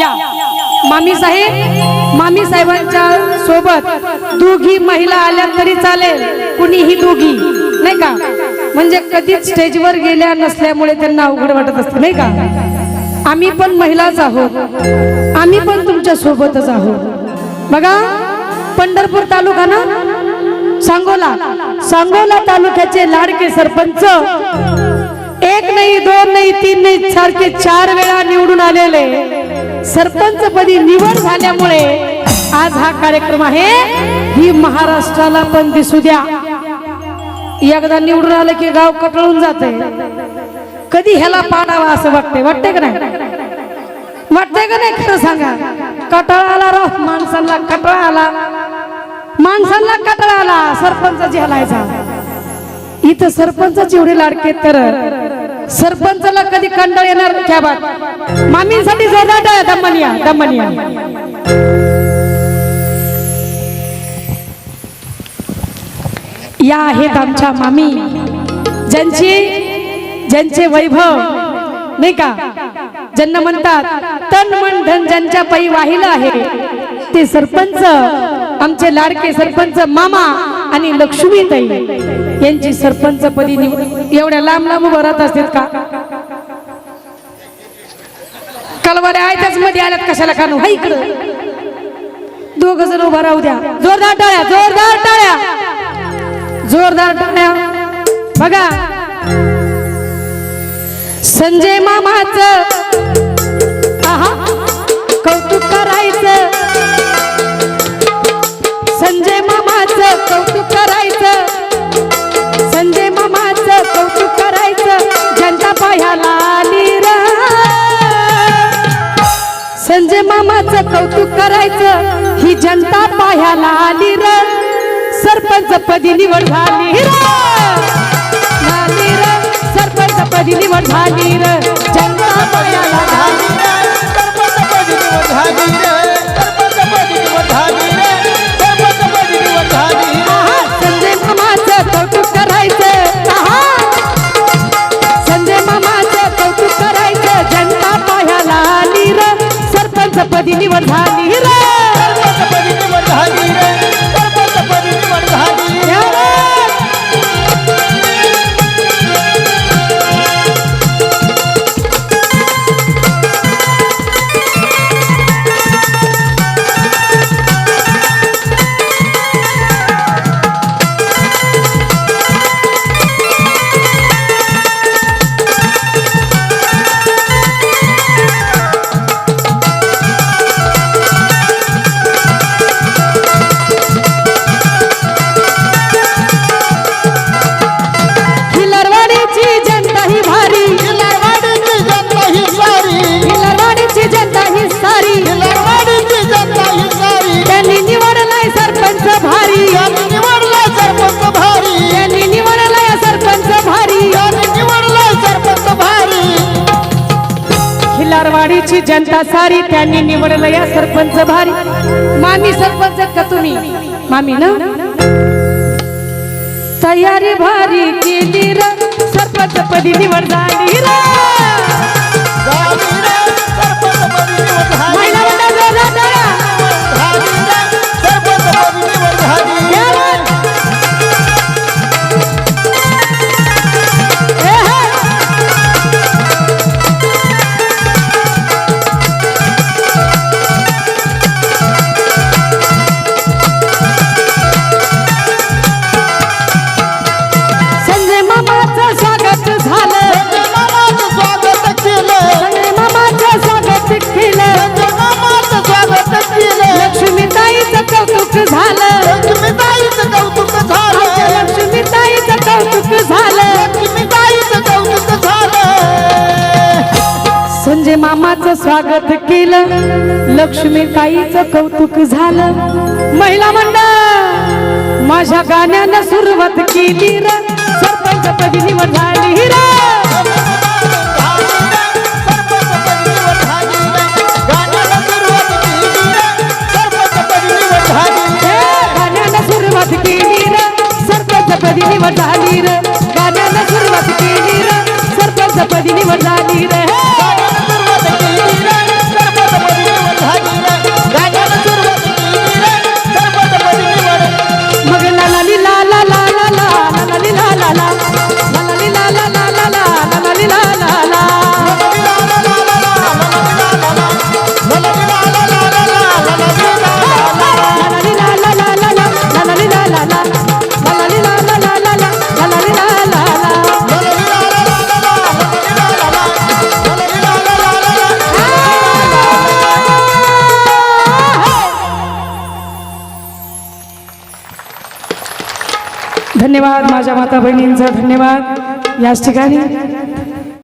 या. मामी साहेब मामी साहेबांच्या सोबत दोघी महिला आल्या तरी चालेल. कुणीही दोघी. नाही का? म्हणजे कधीच स्टेजवर गेल्या नसल्यामुळे त्यांना अवघड वाटत असते नाही का? आम्ही पण महिलाच आहोत. आम्ही पण तुमच्या सोबतच आहोत. बघा पंढरपूर तालुका ना सांगोला. सांगोला तालुक्याचे लाडके सरपंच. एक नाही दोन नाही तीन नाही सारखे चार वेळा निवडून आलेले. सरपंच पदी निवड झाल्यामुळे आज हा कार्यक्रम आहे. ही महाराष्ट्राला पण दिसू द्या. एकदा निवडून आलं की गाव कटळून जात कधी ह्याला पाडावा असं वाटतंय. वाटतंय का नाही? वाटतंय का नाही? खरं सांगा. कटाळा आला राव. माणसांना कटाळा आला. माणसांना कटाळा आला. सरपंच हलायचा इथं सरपंच एवढे लाडके तर सरपंचाला कधी कंटाळ येणार? क्या बात. मामींसाठी जोरदार टाळ्या दमनिया दमनिया. या आहेत आमच्या मामी. ज्यांची ज्यांचे वैभव नाही का? ज्यांना म्हणतात तन मन धन ज्यांच्या पायी वाहिलं आहे ते सरपंच आमचे लाडके सरपंच मामा आणि लक्ष्मीताई यांची सरपंच पदी निवड एवढ्या लांब लांब उभं राहत असतात का? कलवाड्या आयत्याच मध्ये आल्यात कशाला कानू हा इकडं. दोघ जण उभा राहू द्या. जोरदार टाळ्या जोरदार टाळ्या. जोरदार टाळ्या. बघा. संजय मामाच कौतुक करायचं. कामाचं कौतुक करायचं. ही जनता पायाला आली र. सरपंच पदी निवड झाली र. सरपंच पदी निवड झाली र. जनता पायाला आली आहा, पदी निवड झाली रे. पदी निवड झाली खिलारवाडीची जनता सारी त्यांनी निवडलं या सरपंच भारी. मामी सरपंच का तुम्ही? मामी ना? तयारी भारी केली र सरपंच पदी निवड झाली संजय मामाचं स्वागत केलं. लक्ष्मी ताईच कौतुक झालं. महिला मंडळ माझ्या गाण्यानं सुरुवात केली र. सरपंच पदी निवड झाली गाण्यानं सुरुवात केली र. सरपंच पदी निवड झाली र. गाण्यानं सुरुवात केली र. सरपंच पदी निवड झाली धन्यवाद माझ्या माता बहिणींचा धन्यवाद. याच ठिकाणी